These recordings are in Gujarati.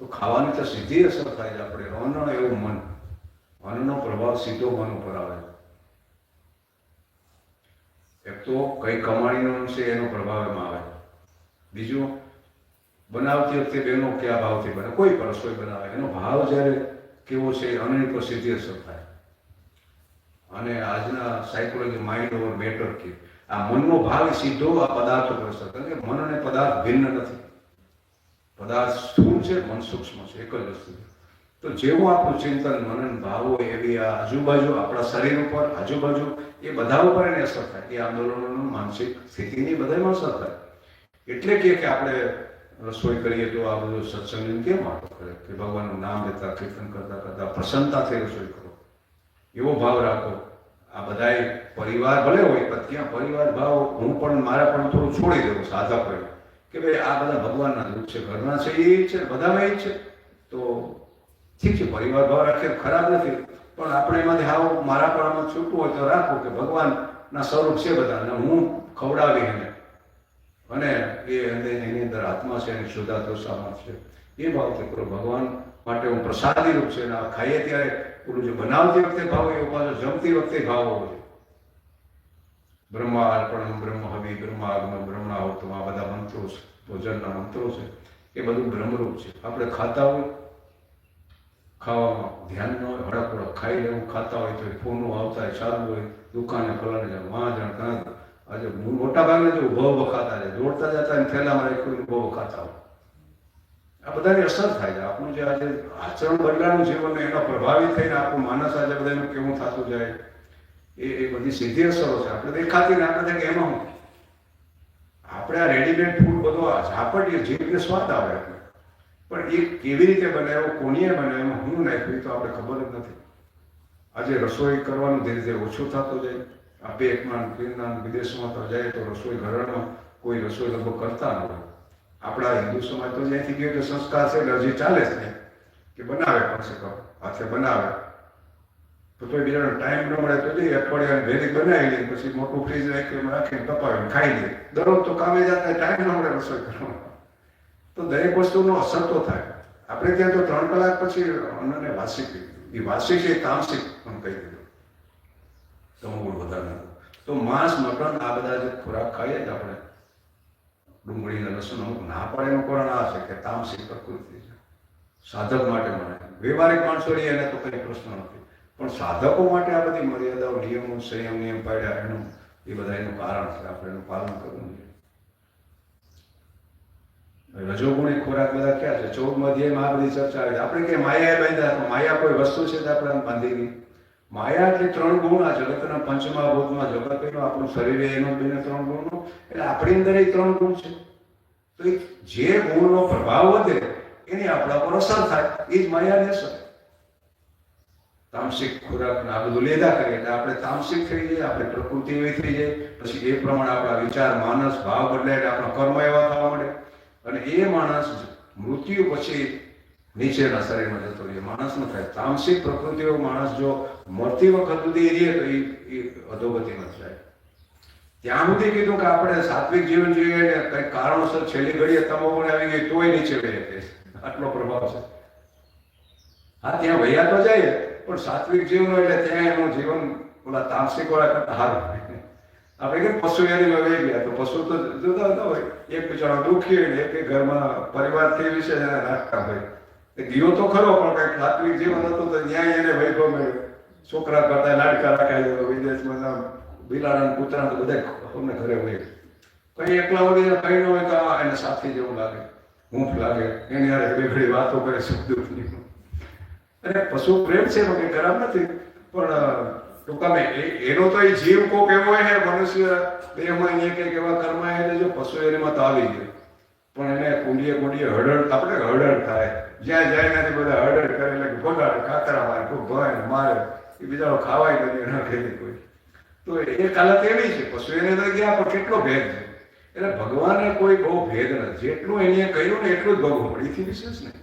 તો ખાવાની તો સીધી અસર થાય છે આપણે. અન્ન એવું મન. અન્નનો પ્રભાવ સીધો મન ઉપર આવે એક તો કઈ કમાણીનો છે એનો પ્રભાવ એમાં આવે બીજું, બનાવતી વખતે બેનો કયા ભાવથી બને? કોઈ પણ રસોઈ બનાવે. એનો ભાવ જ્યારે કેવો છે અન્નની પર સીધી અસર થાય. અને આજના સાયકોલોજી માઇન્ડ ઓવર મેટર કે આ મનનો ભાવ સીધો આ પદાર્થ ઉપર અસર કારણ કે મન અને પદાર્થ ભિન્ન નથી. પદાર્થ સ્થૂળ છે, મન સૂક્ષ્મ છે, એક જ વસ્તુ. તો જેવું આપણું ચિંતન, મનન, ભાવો એવી આ આજુબાજુ, આપણા શરીર ઉપર, આજુબાજુ, એ બધા ઉપર એની અસર થાય. એ આંદોલનોનું માનસિક સ્થિતિની બધામાં અસર થાય. એટલે કે આપણે રસોઈ કરીએ તો આ બધું સત્સંગ કેમ વાતો કરે? કે ભગવાનનું નામ લેતા, કીર્તન કરતા કરતા, પ્રસન્નતાથી રસોઈ કરો. એવો ભાવ રાખો. આ બધાય પરિવાર ભલે હોય, પણ ત્યાં પરિવાર ભાવ હું પણ, મારા પણ થોડું છોડી દઉં સાધા પર કે ભાઈ આ બધા ભગવાનના દુઃખ છે, ઘરના છે, એ છે, બધામાં એ છે. તો ઠીક છે, પરિવાર ભાવ રાખે ખરાબ નથી. પણ આપણે એમાંથી હાવ મારા પણ આમાં છૂટવું હોય તો રાખો કે ભગવાનના સ્વરૂપ છે બધા અને હું ખવડાવી એને. અને એ એની અંદર આત્મા છે, એની શુદ્ધા સામર્થ છે. એ ભાવથી કરો ભગવાન માટે હું પ્રસાદી રૂપ છે. ખાઈએ ત્યારે પેલું જે બનાવતી વખતે ભાવ એવો પાછો જમતી વખતે ભાવ હોવો જોઈએ બ્રહ્મા અર્પણમ બ્રહ્મ હવિ બ્રહ્માગમ બ્રહ્માવતમ આ બધા મંત્રો છે, ભોજનના મંત્રો છે. એ બધું બ્રહ્મરૂપ છે. આપણે ખાતા હોય, ખાવામાં ધ્યાન ન હોય હળક ખાઈ લેવું ખાતા હોય તો ફોનું આવતા હોય, ચાલુ હોય, દુકાને ફલાને જાય, વાં જાણ કાં આજે મોટા ભાગે જો ઊભો વખાતા રહે દોડતા જતા અને થેલામાં રાખ્યું ઊભો ખાતા હોય. આ બધાની અસર થાય છે. આપણું જે આજે આચરણ બદલાનું જીવન એનો પ્રભાવિત થઈને આપણું માનસ આજે બધાનું કેવું થતું જાય એ એ બધી સીધી અસરો છે. આપણે દેખાતી ને આપણે થાય કે એમાં હું? આપણે આ રેડીમેડ ફૂડ બધો ઝાપટીએ જીભને સ્વાદ આવે આપણે પણ એ કેવી રીતે બનાવ્યો કોનીએ બનાવ્યો, હું નાખ્યું તો આપણે ખબર જ નથી. આજે રસોઈ કરવાનું ધીરે ધીરે ઓછું થતું જાય. આ એકમાં ફિનલાન્ડ વિદેશમાં તો જાય તો રસોઈ ઘરમાં કોઈ રસોઈ લગભગ કરતા ન હોય. આપણા હિન્દુ સમાજ તો જ્યાંથી ગયો કે સંસ્કાર છે એટલે હજી ચાલે છે કે બનાવે પણ તો. હાથે બનાવે. તો કોઈ બીજાનો ટાઈમ ન મળે તો જઈએ અઠવાડિયા ભેરી બનાવી લઈએ પછી મોટું ફ્રીજ રાખી એમાં રાખીને તપાવીને ખાઈ લઈએ. દરરોજ તો કામે જતા ટાઈમ ન મળે રસોઈ કરવાનો. તો દરેક વસ્તુનો અસર તો થાય. આપણે ત્યાં તો ત્રણ કલાક પછી અન્નને વાસી કીધું એ વાસી છે એ તામસિક પણ કહી દીધું. તમગુણ વધારે તો માંસ, મટન, આ બધા જે ખોરાક ખાઈએ જ આપણે, ડુંગળીના લસણ અમુક ના પાડેનું કારણ આ છે કે તામસિક પ્રકૃતિ છે. સાધક માટે મળે. વ્યવહારિક માણસો એને તો કંઈ પ્રશ્ન નથી. પણ સાધકો માટે આ બધી મર્યાદાઓ, નિયમો, સંયમ, નિયમ પાડ્યા એનું એ બધા એનું કારણ છે. આપણે એનું પાલન કરવું જોઈએ. રજોગુણી ખોરાક બધા ક્યાં છે? ચૌદ અધ્યાયમાં આ બધી ચર્ચા આવે આપણે કે માયા બાંધ્યા માયા કોઈ વસ્તુ છે તો આપણે બાંધી માયા એટલે ત્રણ ગુણ આ જગતના પંચમા ભૂતમાં જગત એનો આપણું શરીર એનો બેને ત્રણ ગુણનો. એટલે આપણી અંદર એ ત્રણ ગુણ છે. તો જે ગુણનો પ્રભાવ વધે, એની આપણા પર અસર થાય. એ જ માયાની અસર. તામસિક ખોરાક આ બધું લેદા કરીએ એટલે આપણે તામસિક થઈ જઈએ, આપણે પ્રકૃતિ એવી થઈ જાય પછી એ પ્રમાણે આપણા વિચાર, માનસ, ભાવ બદલાય એટલે આપણા કર્મ એવા થવા મળે અને એ માણસ મૃત્યુ પછી નીચેના શરીરમાં જતો રહીએ માણસ ન થાય. તામસિક પ્રકૃતિઓ માણસ જો મરતી વખત સુધી રહીએ તો એ અધોગતિમાં જાય. ત્યાં સુધી કીધું કે આપણે સાત્વિક જીવન જોઈએ ને કંઈક કારણોસર છેલ્લી ઘડીએ તમાકુ આવી ગઈ, તોય નીચે વહી આટલો પ્રભાવ છે. હા, ત્યાં વૈયા તો જાય. પણ સાત્વિક જીવન હોય એટલે ત્યાં એનું જીવન ઓલા તામસિક વાળા કરતા સારું આપણે કે પશુ એની વહી ગયા? તો પશુ તો જુદા જુદા હોય. એક બિચારો દુઃખી હોય એક ઘરમાં પરિવારથી વિશે એને રાખતા હોય. ગયો તો ખરો, પણ કંઈક સાત્વિક જીવન હતું તો ન્યાય એને વૈભવ મળ્યો છોકરા કરતા લાડકા રાખાય વિદેશમાં બિલાડા કૂતરા તો બધા અમને ઘરે હોય. કઈ એકલા વળી કઈ ન હોય તો એને સાથી જેવું લાગે હૂંફ લાગે. એની હારે બે ઘડી વાતો કરે સુખ દુઃખની અને પશુ પ્રેમ છે એમાં કંઈ ખરાબ નથી, પણ ટૂંકામાં એ- એનો તો એ જીવ કોક એવો હે, મનુષ્ય દેહમાં એક કંઈક એવા કર્મ હે જો પશુ એમાં તો આવી જાય પણ એને કુંડીએ કુંડીએ હળડ આપણે હળડ થાય. જ્યાં જાય નથી બધા હળડ કરે, એટલે ભગાડ કાકરા મારે, કોઈ ભય મારે, એ બીજા ખાવાય નથી, એના ખેતી કોઈ. તો એ હાલત એવી છે, પશુ એને તો ગયા, પણ કેટલો ભેદ છે. એટલે ભગવાને કોઈ બહુ ભેદ નથી. જેટલું એને કહ્યું ને એટલું જ ભગવું પડે એથી વિશેષ નહીં.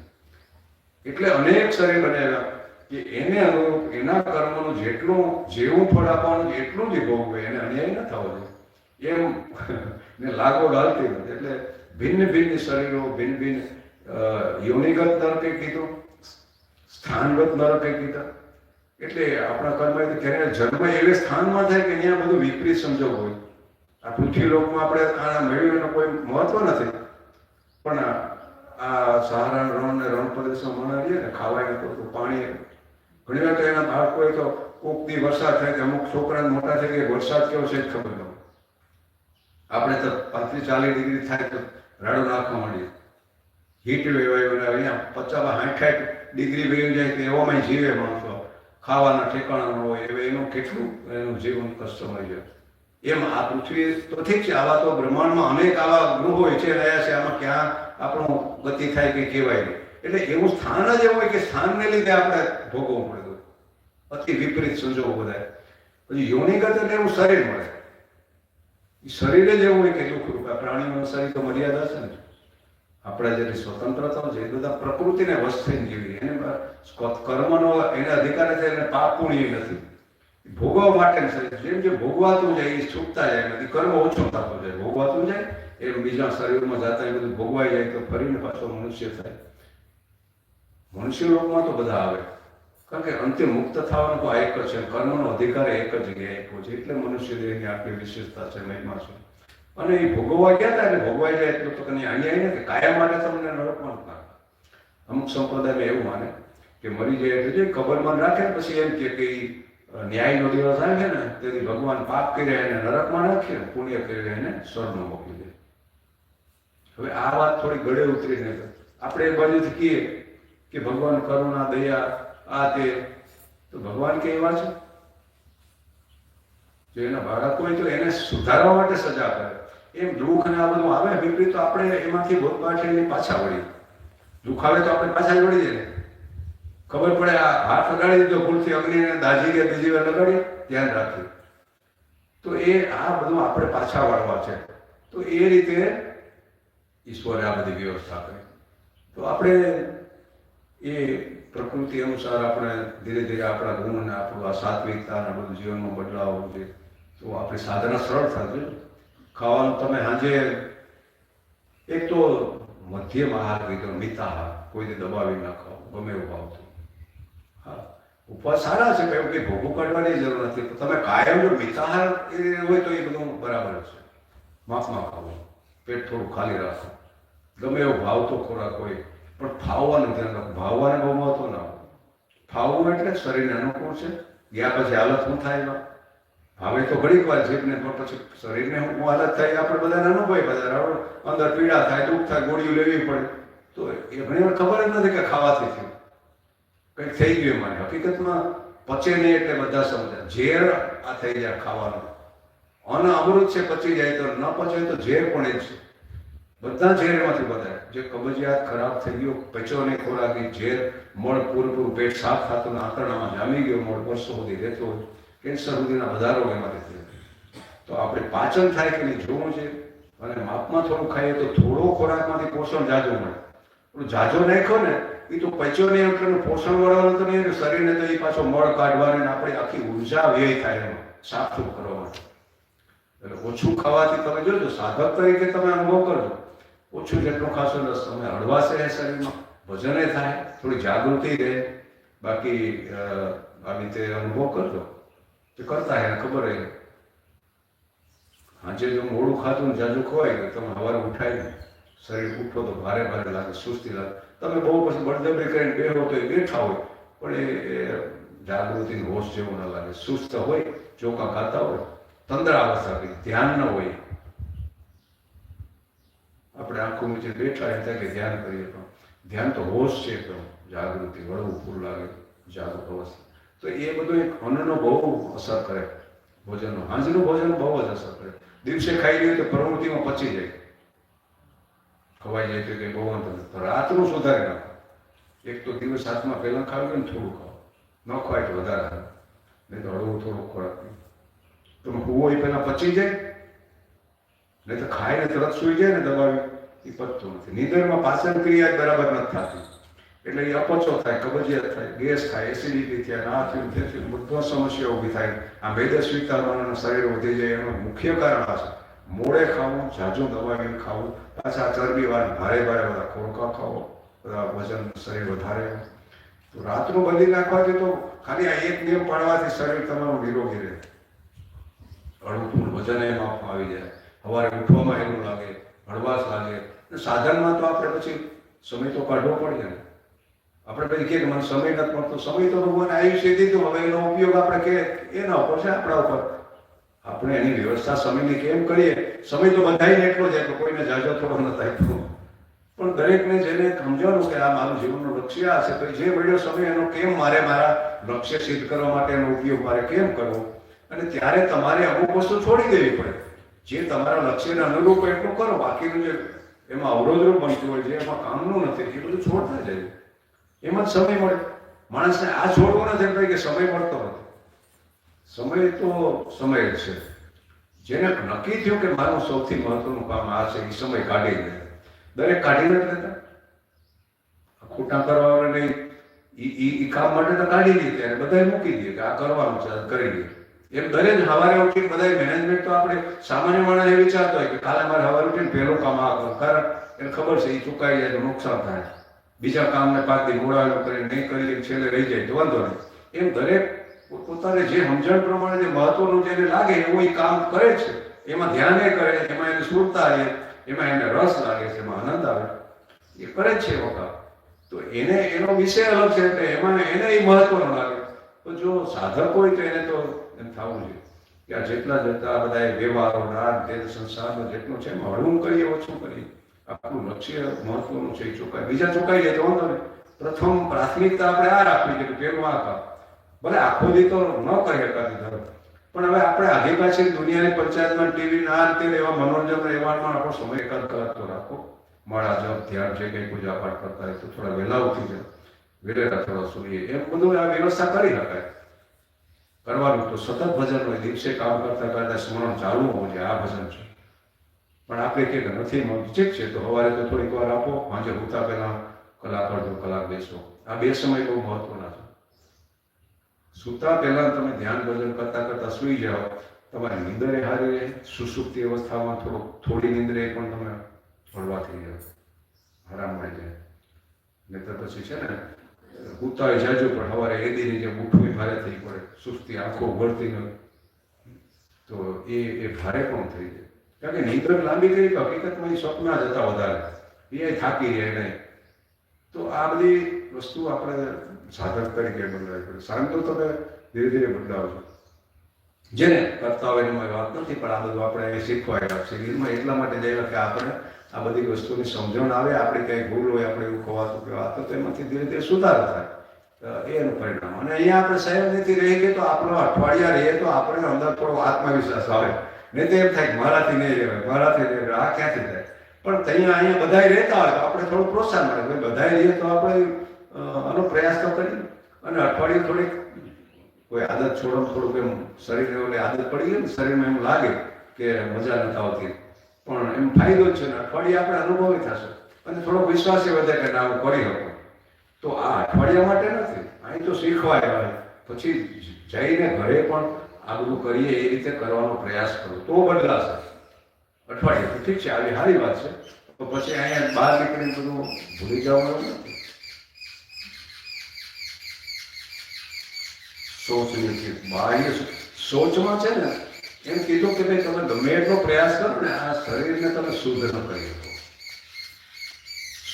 એટલે અનેક શરીર બનેલા કે એને અનુરૂપ એના કર્મનું જેટલું જેવું ફળ આપવાનું એટલું જ ભોગવે એને અન્યાય ન થવો જોઈએ. એમ ને લાગો ગાલતી નથી. એટલે ભિન્ન ભિન્ન શરીરો, ભિન્ન ભિન્ન યોનિગત નરકે કીધું, સ્થાનગત નરકે કીધા. એટલે આપણા કર્મ ત્યારે જન્મ એવે સ્થાનમાં થાય કે અહીંયા બધું વિપરીત સમજો હોય. આ પૃથ્વી લોકમાં આપણે આના મેળવીને કોઈ મહત્વ નથી. પણ આ- સહારા રણ ને રણ પ્રદેશમાં મનાવીએ ને ખાવાય તો પાણી ઘણી વાર તો એના બાળકોએ તો કોક દી વરસાદ થાય કે અમુક છોકરાને મોટા થઈ ગયા વરસાદ કેવો છે ખબર ન આપણે તો પાંત્રીસ ચાલીસ ડિગ્રી થાય તો રાડો નાખવા માંડીએ. હીટ વેવ આવ્યો અહીંયા પચાસ સાઠ ડિગ્રી વેવ જાય તો એવામાં જીવે માણસો. ખાવાના ઠેકાણા ન હોય. એવે એનું કેટલું એનું જીવન કષ્ટમય છે એમ આ પૃથ્વી તો ઠીક છે, આવા તો બ્રહ્માંડમાં અનેક આવા ગ્રહો છે, રહ્યા છે, આમાં ક્યાં આપણું ગતિ થાય કે કહેવાય એટલે એવું સ્થાન જ એવું હોય કે સ્થાનને લીધે આપણે ભોગવવું પડે અતિ વિપરીત સંજોગો બધા. પછી યોનિગત એટલે એવું શરીર મળે. એ શરીર જ એવું હોય કે દુઃખરૂપ આ પ્રાણીનું શરીર તો મર્યાદા છે ને. આપણે જે સ્વતંત્રતા છે, એ બધા પ્રકૃતિને થઈને જીવી એને કર્મનો એને અધિકાર છે, એને પાપ પુણ્ય નથી. ભોગવવા માટે જેમ જે ભોગવાતું જાય એ છૂટતા જાય નથી કર્મ ઓછો થતો જાય. ભોગવાતું જાય, એમ બીજા શરીરમાં જતા એ બધું ભોગવાઈ જાય તો ફરીને પાછો મનુષ્ય થાય. મનુષ્ય લોકમાં તો બધા આવે. કારણ કે અંતે મુક્ત થવાનું તો આ એક જ છે. કર્મનો અધિકાર એક જ જગ્યાએ આપ્યો છે. એટલે મનુષ્ય દેહની આટલી વિશેષતા છે, મહિમા છે. અને એ ભોગવવા ગયા હતા એટલે ભોગવાઈ જાય એટલું તો કઈ અહીંયા ને કે કાયમ માટે તમને નરકમાં નાખે અમુક સંપ્રદાયમાં એવું માને કે મરી જાય એટલે કબરમાં રાખે પછી એમ કે ન્યાયનો દિવસ આવે છે ને, તેથી ભગવાન પાપ કર્યા એને નરકમાં નાખે ને પુણ્ય કર્યા એને સ્વર્ગમાં મોકલી દે હવે આ વાત થોડી ગળે ઉતરીને આપણે એક બાજુથી કહીએ કે ભગવાન કરુણા, દયા, આ તે. તો ભગવાન કે એવા છે? જો એના બાળકો હોય તો એને સુધારવા માટે સજા કરે. એમ દુઃખ અને આ બધું આવે, વિપરીત તો આપણે એમાંથી ભોગવાઠીને પાછા વળી દુઃખ આવે તો આપણે પાછા વળી જઈએ. ખબર પડે આ હાથ લગાડી દીધો ભૂલથી અગ્નિને દાજી કે બીજી વાર લગાડી, ધ્યાન રાખ્યું તો એ આ બધું આપણે પાછા વાળવા છે. તો એ રીતે ઈશ્વરે આ બધી વ્યવસ્થા કરી. તો આપણે એ પ્રકૃતિ અનુસાર આપણે ધીરે ધીરે આપણા ગુણ આપણું આ સાત્વિકતા અને બધું જીવનમાં બદલાવ છે તો આપણી સાધના સરળ થશે ખાવાનું તમે સાંજે એક તો મધ્યમ આહાર કીધો મિતાહાર કોઈને દબાવી ના ખાઓ, ગમે એવું આવતું ઉપવાસ સારા છે કેમ કંઈ ભોગું કાઢવાની જરૂર નથી. તમે કાયમ જો મિતાહાર હોય તો એ બધું બરાબર છે. માપમાં ખાવું પેટ થોડું ખાલી રાખો. ગમે એવો ભાવતો ખોરાક હોય. પણ ફાવવાનું ધ્યાન રાખો. ભાવવાને બહુ મહત્વ ના ફાવવું એટલે શરીરને અનુકૂળ છે. ગયા પછી હાલત શું થાય એમાં? ભાવે તો ઘડીક વાર જીભને, પણ પછી શરીરને શું હાલત થાય આપણે બધાને અનુભવ બધા. અંદર પીડા થાય, દુઃખ થાય, ગોળીઓ લેવી પડે. તો એ ઘણી વાર ખબર જ નથી કે ખાવાથી થયું. કંઈક થઈ ગયું મને? હકીકતમાં પચે નહીં એટલે બધા સમજે ઝેર આ થઈ જાય ખાવાનું. અન અમૃત છે, પચી જાય તો ન પચે તો ઝેર પણ એ છે. બધા ઝેરમાંથી બધા જે કબજિયાત ખરાબ થઈ ગયો પચો નહીં ખોરાક, ઝેર, મળ પૂરેપૂરું પેટ સાફ થતું આંતરડામાં જામી ગયો, મળ વર્ષો સુધી રહેતો કેન્સર સુધીના વધારો એમાંથી થયો. તો આપણે પાચન થાય કે નહીં જોવું છે? અને માપમાં થોડું ખાઈએ તો થોડો ખોરાકમાંથી પોષણ જાજો મળે. જાજો નાખ્યો ને એ તો પચ્યો નહીં એટલે પોષણ મળવાનું તો નહીં, શરીરને તો એ પાછો મળ કાઢવાની આપણે આખી ઊર્જા વ્યય થાય એમાં સાફસૂફ કરવા માટે. એટલે ઓછું ખાવાથી તમે જોજો, સાધક તરીકે તમે અનુભવ કરજો. ઓછું જેટલું ખાશો રસ તમે હળવાશે શરીરમાં ભજને થાય, થોડી જાગૃતિ રહે. બાકી આવી રીતે અનુભવ કરજો. તે કરતા એને ખબર રહે આજે જો મોડું ને જાજુ ખવાય તમે સવારે ઉઠાય શરીર ઉઠો તો ભારે ભારે લાગે, સુસ્તી લાગે. તમે બહુ પછી બળદબરી કરીને બેહો તો એ બેઠા હોય. પણ એ જાગૃતિ હોશ જેવો ના લાગે. સુસ્ત હોય, ચોખા ખાતા હોય, તંદ્રાવસ્થા કઈ ધ્યાન ન હોય. આપણે આંખો નીચે બેઠા થાય કે ધ્યાન કરીએ પણ ધ્યાન તો હોશ છે પણ જાગૃતિ વળવું પૂરું લાગે, જાગૃત અવસ્થા. તો એ બધું એક અન્નનો બહુ અસર કરે. ભોજનનો, હાંજનું ભોજન બહુ જ અસર કરે. દિવસે ખાઈ લઈએ તો પ્રવૃત્તિમાં પચી જાય. ખવાઈ જાય તો કે બહુ વાંધો નથી. રાતનું સુધારી નાખો એક તો દિવસ હાથમાં પહેલાં ખાવું ને થોડું ખાવ. ન ખવાય તો વધારે ખાવ નહીં તો હળવું થોડું ખોરાક તમે હોવો એ પહેલાં પચી જાય. નહીં તો ખાઈને તરત સૂઈ જાય ને દબાવી. એ પચતું નથી. નીંદરમાં પાચન ક્રિયા બરાબર નથી થતી. એટલે એ અપચો થાય, કબજિયાત થાય, ગેસ થાય એસિડિટી થાય ના થયું તે થયું બધો સમસ્યા ઊભી થાય. આ મેદસ્વીતા શરીર વધી જાય એનું મુખ્ય કારણ આ છે. મોડે ખાવું ઝાઝું દબાવીને ખાવું, પાછા ચરબી વાળા ભારે ભારે બધા ખોરકા ખાવો બધા વજન શરીર વધારે. તો રાતનું બદલી નાખવાથી તો ખાલી આ એક નિયમ પાડવાથી શરીર તમારું નિરોગી રહે. હળવું વજન એ માપમાં આવી જાય. સવારે ઉઠવામાં એવું લાગે, હળવાશ લાગે. સાધનમાં તો આપણે પછી સમય તો કાઢવો પડે ને. આપણે પછી કે મને સમય નથી મળતો. સમય તો ભગવાન આયુષ્ય દીધું, હવે એનો ઉપયોગ આપણે કે, એના ઉપર છે, આપણા ઉપર. આપણે એની વ્યવસ્થા સમયની કેમ કરીએ? સમય તો બધાને એટલો જ એટલો કોઈને જાજો થોડો નથી આપ્યો. પણ દરેકને જેને સમજવાનું કે આ મારું જીવનનું લક્ષ્ય આ તો જે મળ્યો સમય, એનો કેમ મારે મારા લક્ષ્ય સિદ્ધ કરવા માટે એનો ઉપયોગ મારે કેમ કરવો? અને ત્યારે તમારે અમુક વસ્તુ છોડી દેવી પડે. જે તમારા લક્ષ્યને અનુરૂપ એટલું કરો. બાકીનું જે એમાં અવરોધરૂપ બનતું હોય, જે એમાં કામનું નથી, એ બધું છોડતા જાય એમાં જ સમય મળે. માણસને આ છોડવો નથી કે સમય મળતો નથી. સમય તો સમય છે. જેને નક્કી થયું કે મારું સૌથી મહત્વનું કામ આ છે, એ સમય કાઢી લે. દરેક કાઢી નથી લેતા. ખોટા કરવા નહીં. એ ઈ કામ માટે તો કાઢી દે ત્યારે બધા મૂકી દે કે આ કરવાનું છે કરી દે એમ દરેક હવારે ઉઠીને બધા મેનેજમેન્ટ તો આપણે સામાન્ય માણસ એ વિચારતો હોય કે કાલે મારે હવારે ઉઠીને પહેલું કામ આ કરું કારણ એને ખબર છે એ ચુકાઈ જાય તો નુકસાન થાય. બીજા કામને પાંચ દી મોડાવેલું કરીને નહીં કરી છેલ્લે રહી જાય તો વાંધો નહીં. એમ દરેક પોતાને જે સમજણ પ્રમાણે જે મહત્વનું જેને લાગે એવું એ કામ કરે છે. એમાં ધ્યાન કરે, એમાં એને સુરતા આવે, એમાં એને રસ લાગે છે, એમાં આનંદ આવે. એ કરે જ છે એવો વખત. તો એને, એનો વિષય અલગ છે, એટલે એમાં એને એ મહત્વનો લાગે. તો જો સાધક હોય તો એને તો એમ થવું જોઈએ. કે આ જેટલા જેટલા બધા વ્યવહારો રાગ દેહ સંસારનો જેટલું છે, એમાં હળવું કરીએ, ઓછું કરીએ. આપણું લક્ષ્ય મહત્વનું છે, એ ચુકાય. બીજા ચોકાઈ જાય તો વાંધો નહીં. પ્રથમ પ્રાથમિકતા આપણે આ રાખવી કે પહેલું આ કામ. ભલે આખો દી તો ન કરી શકાતી ધર્મ. પણ હવે આપણે આગે પાછી દુનિયાની પંચાયતમાં ટીવી ના તે એવા મનોરંજન રહેવામાં આપણો સમય એકાદ કલાક તો રાખો. માળા જપ, ધ્યાન છે કંઈ પૂજા પાઠ કરતા હોય તો થોડા વહેલા ઉઠી જાય વેલેરા થોડા સૂઈએ. એમ બધું આ વ્યવસ્થા કરી શકાય. કરવાનું તો સતત ભજન હોય. દિવસે કામ કરતા કરતા સ્મરણ ચાલુ હોવું જોઈએ. આ ભજન છે. પણ આપણે કે નથી ઠીક છે, તો સવારે તો થોડીક વાર આપો. સાંજે ઉતા પહેલા કલાક અડધો કલાક બેસો. આ બે સમય બહુ મહત્વના છે. સૂતા પહેલા તમે ધ્યાન ભજન કરતા કરતા સૂઈ જાઓ. તમારી નિંદરે હારી રહે, સુસુપ્તિ અવસ્થામાં થોડુંક થોડી નિંદરે પણ તમે હળવા થઈ જાઓ. આરામ મળી જાય. નહીતર પછી છે ને ઉતાય જાજો, પણ સવારે એદીની જેમ ઉઠવું ભારે થઈ પડે, સુસ્તી આંખો ઉઘડતી ન તો એ એ ભારે પણ થઈ જાય. કારણ કે નિંદ્ર લાંબી કરી તો હકીકતમાં એ સ્વપ્ન જતા વધારે. એ થાકી રહે નહીં. તો આ બધી વસ્તુ આપણે સાધક તરીકે બદલાવી પડે સાંજ તો તમે ધીરે ધીરે બદલાવજો જેને કરતા હોય એમાં વાત નથી, પણ આ બધું આપણે શીખવાય શિબિરમાં એટલા માટે જઈએ કે આપણે આ બધી વસ્તુની સમજણ આવે, આપણે કંઈ ભૂલ હોય, આપણે એવું ખવાતું કે વાત તો એમાંથી ધીરે ધીરે સુધારો થાય. એનું પરિણામ. અને અહીંયા આપણે સહેજથી રહીએ કે તો આપણો અઠવાડિયા રહીએ તો આપણે અંદર થોડો આત્મવિશ્વાસ આવે. નહીં તો એમ થાય કે મારાથી નહીં રહેવાય, મારાથી નહીં આ ક્યાંથી થાય? પણ ત્યાં અહીંયા બધા રહેતા હોય તો આપણે થોડું પ્રોત્સાહન મળે. બધા રહીએ તો આપણે આનો પ્રયાસ તો કરીએ અને અઠવાડિયું થોડીક કોઈ આદત છોડો, થોડુંક એમ શરીર ઓલી આદત પડી ગઈ ને શરીરમાં એમ લાગે કે મજા નથી આવતી. પણ એમ ફાયદો જ છે ને અઠવાડિયે આપણે અનુભવી થશે. અને થોડો વિશ્વાસ એ વધે કે ના, હું કરી શકું. તો આ અઠવાડિયા માટે નથી, અહીં તો શીખવા આવે પછી જઈને ઘરે પણ આ બધું કરીએ એ રીતે કરવાનો પ્રયાસ કરો. તો બદલાશે. અઠવાડિયે. ઠીક છે, આવી સારી વાત છે. તો પછી અહીંયા બહાર નીકળીને બધું ભૂલી જવાનું નથી. સોચની નથી બાહ્ય સોચમાં છે ને, એમ કીધું કે ભાઈ તમે ગમે એટલો પ્રયાસ કરો ને, આ શરીરને તમે શુદ્ધ ન કરી શકો.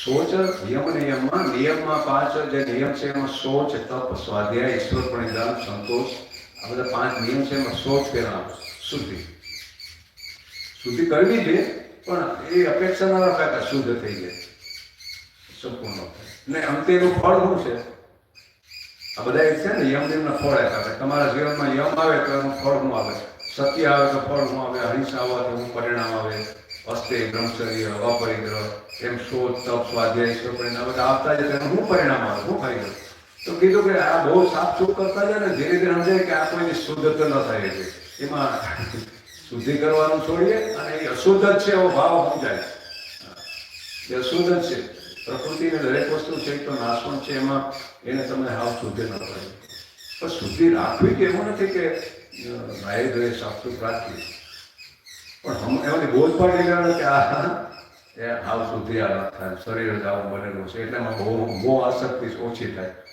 સોચ નિયમ નિયમમાં નિયમમાં પાંચ જે નિયમ છે એમાં સોચ, તપ, સ્વાધ્યાય, ઈશ્વર પ્રણિધાન સંતોષ, આ બધા પાંચ નિયમ છે એમાં સોચ પહેલા શુદ્ધિ. શુદ્ધિ કરવી છે, પણ એ અપેક્ષા ના રખાય શુદ્ધ થઈ જાય. સંપૂર્ણ ને અંતે એનું ફળ શું છે? આ બધા એક છે ને યમ નિયમના ફળ આપે તમારા જીવનમાં યમ આવે તો એનું ફળ શું આવે સત્ય આવે તો ફળ શું આવે અહિંસા આવે તો શું પરિણામ આવે અસ્તે બ્રહ્મચર્ય, અપરિગ્રહ, એમ શોધ, તપ, સ્વાધ્યાય ઈશ્વર પરિણામ બધા આવતા જાય તો એનું શું પરિણામ આવે શું ફાયદો તો કીધું કે આ બહુ સાફ સુખ કરતા જાય ને ધીરે ધીરે સમજાય કે આ કોઈની શુદ્ધતા ન થાય છે એમાં શુદ્ધિ કરવાનું છોડીએ અને એ અશુદ્ધ જ છે એવો ભાવ સમજાય. એ અશુદ્ધ જ છે. પ્રકૃતિને દરેક વસ્તુ છે તો નાશવંત છે એમાં એને તમે હાવ શુદ્ધિ ન કરી. પણ શુદ્ધિ રાખવી કે એવું નથી કે ભાઈ દ્રય સાફસુફ રાખવી. પણ એમાંથી બોધ પાડી લેવાનો કે આ એ હાવ શુદ્ધિ આ થાય. શરીર જ આવું બનેલું છે. એટલે એમાં બહુ બહુ આસક્તિ ઓછી થાય.